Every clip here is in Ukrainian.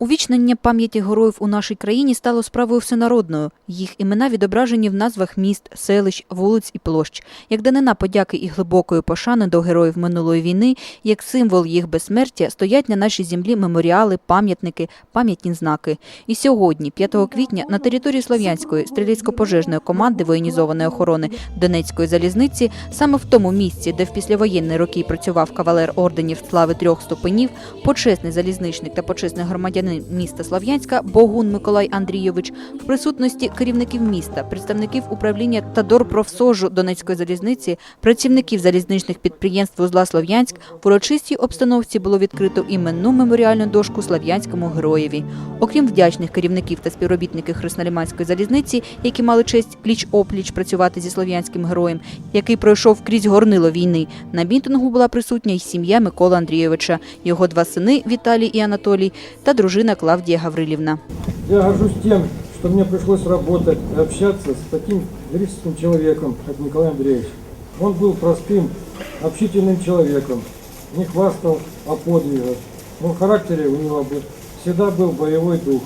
Увічнення пам'яті героїв у нашій країні стало справою всенародною. Їх імена відображені в назвах міст, селищ, вулиць і площ. Як данина подяки і глибокої пошани до героїв минулої війни, як символ їх безсмертя, стоять на нашій землі меморіали, пам'ятники, пам'ятні знаки. І сьогодні, 5 квітня, на території Слов'янської стрілецько-пожежної команди воєнізованої охорони Донецької залізниці, саме в тому місці, де в післявоєнні роки працював кавалер орденів слави трьох ступенів, почесний залізничник та почесний громадянин міста Слов'янська Богун Миколай Андрійович в присутності керівників міста, представників управління та Дорпрофсожу Донецької залізниці, працівників залізничних підприємств вузла Слов'янськ в урочистій обстановці було відкрито іменну меморіальну дошку Слов'янському героєві. Окрім вдячних керівників та співробітників Хресноліманської залізниці, які мали честь пліч-опліч працювати зі слов'янським героєм, який пройшов крізь горнило війни, на мітингу була присутня й сім'я Миколи Андрійовича, його два сини Віталій і Анатолій та дружина Клавдія Гаврилівна. Я горжусь тем, что мне пришлось работать и общаться с таким героическим человеком, как Николай Андреевич. Он был простым, общительным человеком, не хвастал о подвигах, но в характере у него был, всегда был боевой дух.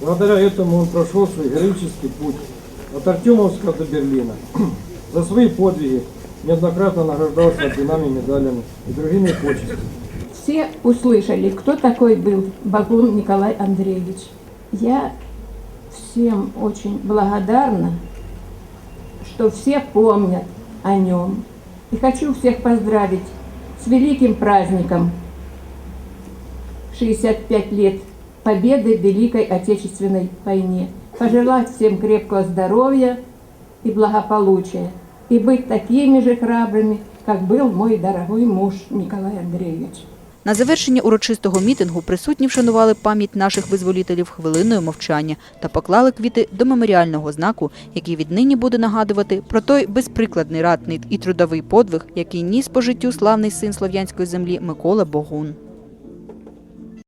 Благодаря этому он прошел свой героический путь от Артемовска до Берлина. За свои подвиги неоднократно награждался орденами, медалями и другими почестями. Все услышали, кто такой был Багун Николай Андреевич. Я всем очень благодарна, что все помнят о нем. И хочу всех поздравить с великим праздником 65 лет победы в Великой Отечественной войне. Пожелать всем крепкого здоровья и благополучия. И быть такими же храбрыми, как был мой дорогой муж Николай Андреевич. На завершення урочистого мітингу присутні вшанували пам'ять наших визволітелів хвилиною мовчання та поклали квіти до меморіального знаку, який віднині буде нагадувати про той безприкладний ратний і трудовий подвиг, який ніс по життю славний син слов'янської землі Микола Богун.